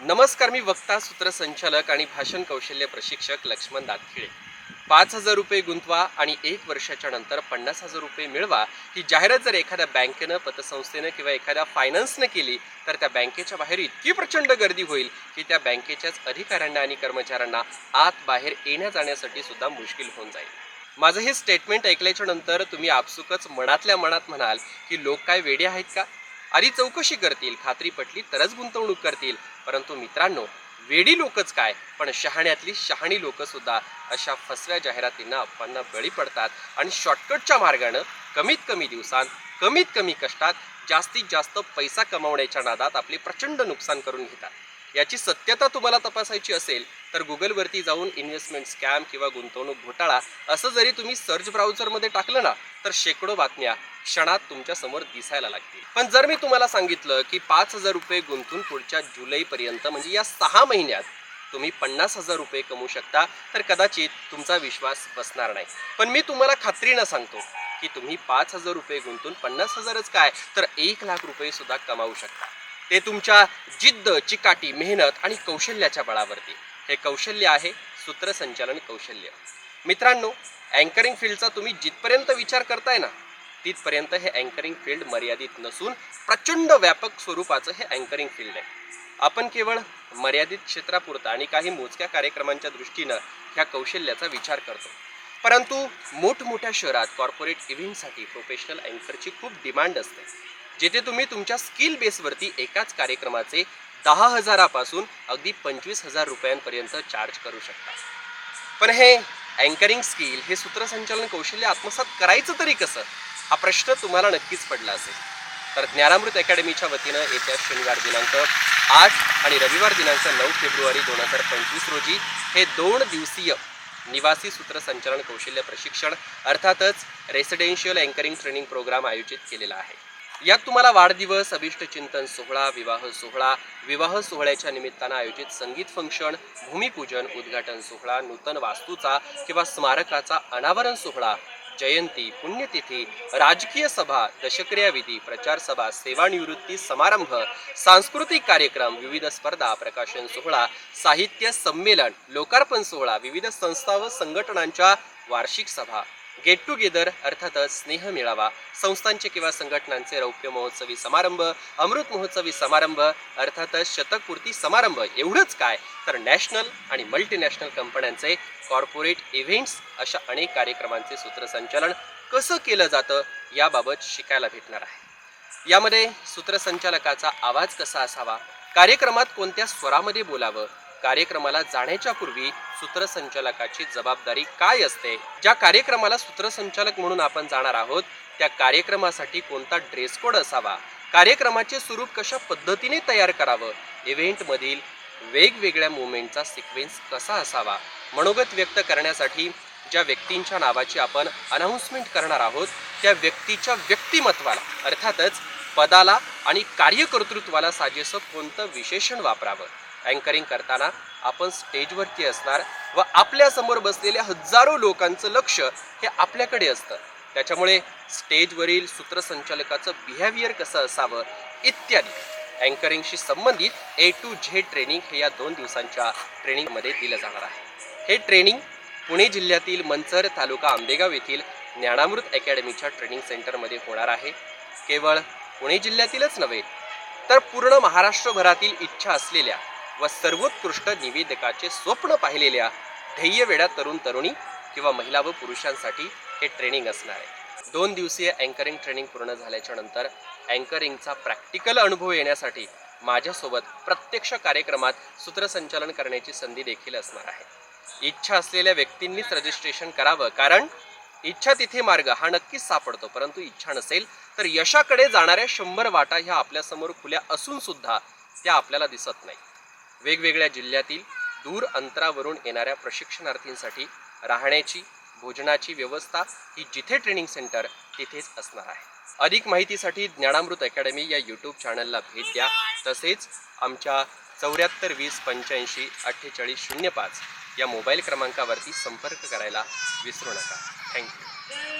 नमस्कार मी वक्ता सूत्रसंचालक आणि भाषण कौशल्य प्रशिक्षक लक्ष्मण दातखिळे. पाच हजार रुपये गुंतवा आणि एक वर्षाच्या नंतर पन्नास हजार रुपये मिळवा ही जाहिरात जर एखाद्या बँकेनं पतसंस्थेनं किंवा एखाद्या फायनान्सनं केली तर त्या बँकेच्या बाहेर इतकी प्रचंड गर्दी होईल की त्या बँकेच्याच अधिकाऱ्यांना आणि कर्मचाऱ्यांना आत बाहेर येण्या जाण्यासाठी सुद्धा मुश्किल होऊन जाईल. माझं हे स्टेटमेंट ऐकल्याच्या नंतर तुम्ही आपसुकच मनातल्या मनात म्हणाल की लोक काय वेडे आहेत का? आधी चौकशी करतील खात्री पटली तरच गुंतवणूक करतील. परंतु मित्रांनो वेडी लोकच काय? पण शहाण्यातली शहाणी लोक सुद्धा अशा फसव्या जाहिरातींना अप्पांना बळी पडतात आणि शॉर्टकटच्या मार्गानं कमीत कमी दिवसांत कमीत कमी कष्टात जास्तीत जास्त पैसा कमावण्याच्या नादात आपले प्रचंड नुकसान करून घेतात. याची सत्यता तुम्हाला तपासायची असेल तर गुगलवरती जाऊन इन्व्हेस्टमेंट स्कॅम किंवा गुंतवणूक घोटाळा असं जरी तुम्ही सर्च ब्राउझरमध्ये टाकलं ना तर शेकडो बातम्या क्षणात तुमच्यासमोर दिसायला लागतील. पण जर मी तुम्हाला सांगितलं की पाच हजार रुपये गुंतून पुढच्या जुलैपर्यंत म्हणजे या सहा महिन्यात तुम्ही पन्नास हजार रुपये कमवू शकता तर कदाचित तुमचा विश्वास बसणार नाही. पण मी तुम्हाला खात्रीनं सांगतो की तुम्ही पाच हजार रुपये गुंतून पन्नास हजारच काय तर एक लाख रुपये सुद्धा कमावू शकता. ते तुमच्या जिद्द चिकाटी मेहनत आणि कौशल्याच्या बळावरती. हे कौशल्य आहे सूत्रसंचालन कौशल्य. मित्रांनो अँकरिंग फील्डचा तुम्ही जिथपर्यंत विचार करताय ना तिथपर्यंत हे अँकरिंग फील्ड मर्यादित नसून प्रचंड व्यापक स्वरूपाचं हे अँकरिंग फील्ड आहे. आपण केवळ मर्यादित क्षेत्रापुरता आणि काही मोजक्या कार्यक्रमांच्या दृष्टीनं ह्या कौशल्याचा विचार करतो. परंतु मोठमोठ्या शहरात कॉर्पोरेट इव्हेंटसाठी प्रोफेशनल अँकरची खूप डिमांड असते. जिथे तुम्ही तुमच्या स्किल बेसवरती एकाच कार्यक्रमाचे दहा हजारापासून अगदी पंचवीस हजार रुपयांपर्यंत चार्ज करू शकता. पण हे अँकरिंग स्किल हे सूत्रसंचालन कौशल्य आत्मसात करायचं तरी कसं? हा प्रश्न तुम्हाला नक्कीच पडला असेल. तर ज्ञानामृत अकॅडमीच्या वतीनं येत्या शनिवार दिनांक आठ आणि रविवार दिनांक नऊ फेब्रुवारी दोन हजार पंचवीस रोजी हे दोन दिवसीय निवासी सूत्रसंचालन कौशल्य प्रशिक्षण अर्थातच रेसिडेन्शियल अँकरिंग ट्रेनिंग प्रोग्राम आयोजित केलेला आहे. यात तुम्हाला वाढदिवस अभिष्ट चिंतन सोहळा विवाह सोहळा विवाह सोहळ्याच्या निमित्तानं आयोजित संगीत फंक्शन भूमिपूजन उद्घाटन सोहळा नूतन वास्तूचा किंवा स्मारकाचा अनावरण सोहळा जयंती पुण्यतिथी राजकीय सभा दशक्रिया विधी प्रचार सभा सेवानिवृत्ती समारंभ सांस्कृतिक कार्यक्रम विविध स्पर्धा प्रकाशन सोहळा साहित्य संमेलन लोकार्पण सोहळा विविध संस्था व संघटनांच्या वार्षिक सभा. गेट टुगेदर अर्थातच स्नेह मिळावा. संस्थांचे किंवा संघटनांचे रौप्य महोत्सवी समारंभ अमृत महोत्सवी समारंभ अर्थातच शतकपूर्ती समारंभ एवढंच काय? तर नॅशनल आणि मल्टीनॅशनल कंपन्यांचे कॉर्पोरेट इव्हेंट्स अशा अनेक कार्यक्रमांचे सूत्रसंचालन कसं केलं जातं याबाबत शिकायला भेटणार आहे. यामध्ये सूत्रसंचालकाचा आवाज कसा असावा? कार्यक्रमात कोणत्या स्वरामध्ये बोलावं? कार्यक्रमाला जाण्याच्या पूर्वी सूत्रसंचालकाची जबाबदारी काय असते? ज्या कार्यक्रमाला सूत्रसंचालक म्हणून आपण जाणार आहोत त्या कार्यक्रमासाठी कोणता ड्रेस कोड असावा? कार्यक्रमाचे स्वरूप कशा पद्धतीने तयार करावं? इव्हेंटमधील वेगवेगळ्या मुवमेंटचा सिक्वेन्स कसा असावा? मनोगत व्यक्त करण्यासाठी ज्या व्यक्तींच्या नावाची आपण अनाऊन्समेंट करणार आहोत त्या व्यक्तीच्या व्यक्तिमत्वाला अर्थातच पदाला आणि कार्यकर्तृत्वाला साजेसं कोणतं विशेषण वापरावं? अँकरिंग करताना आपण स्टेजवरती असणार व आपल्यासमोर बसलेल्या हजारो लोकांचं लक्ष हे आपल्याकडे असतं. त्याच्यामुळे स्टेजवरील सूत्रसंचालकाचं बिहेवियर कसं असावं इत्यादी अँकरिंगशी संबंधित ए टू झेड ट्रेनिंग हे या दोन दिवसांच्या ट्रेनिंगमध्ये दिलं जाणार आहे. हे ट्रेनिंग पुणे जिल्ह्यातील मंचर तालुका आंबेगाव येथील ज्ञानामृत अकॅडमीच्या ट्रेनिंग सेंटरमध्ये होणार आहे. केवळ पुणे जिल्ह्यातीलच नव्हे तर पूर्ण महाराष्ट्रभरातील इच्छा असलेल्या व सर्वोत्कृष्ट निवेदकाचे स्वप्न पाहिलेल्या ध्येयवेड्या तरुण तरुणी किंवा महिला व पुरुषांसाठी हे ट्रेनिंग असणार आहे. दोन दिवसीय अँकरिंग ट्रेनिंग पूर्ण झाल्याच्यानंतर अँकरिंगचा प्रॅक्टिकल अनुभव येण्यासाठी माझ्यासोबत प्रत्यक्ष कार्यक्रमात सूत्रसंचालन करण्याची संधी देखील असणार आहे. इच्छा असलेल्या व्यक्तींनीच रजिस्ट्रेशन करावं कारण इच्छा तिथे मार्ग हा नक्कीच सापडतो परंतु इच्छा नसेल तर यशाकडे जाणाऱ्या शंभर वाटा ह्या आपल्यासमोर खुल्या असून सुद्धा त्या आपल्याला दिसत नाही वेगवेगळ्या जिल्ह्यातील दूर अंतरावरून येणाऱ्या प्रशिक्षणार्थींसाठी राहण्याची भोजनाची व्यवस्था ही जिथे ट्रेनिंग सेंटर तिथेच असणार आहे. अधिक माहितीसाठी ज्ञानामृत अकॅडमी या यूट्यूब चॅनलला भेट द्या. तसेच आमच्या चौऱ्याहत्तर वीस पंच्याऐंशी अठ्ठेचाळीस शून्य पाच या मोबाईल क्रमांकावरती संपर्क करायला विसरू नका. थँक्यू.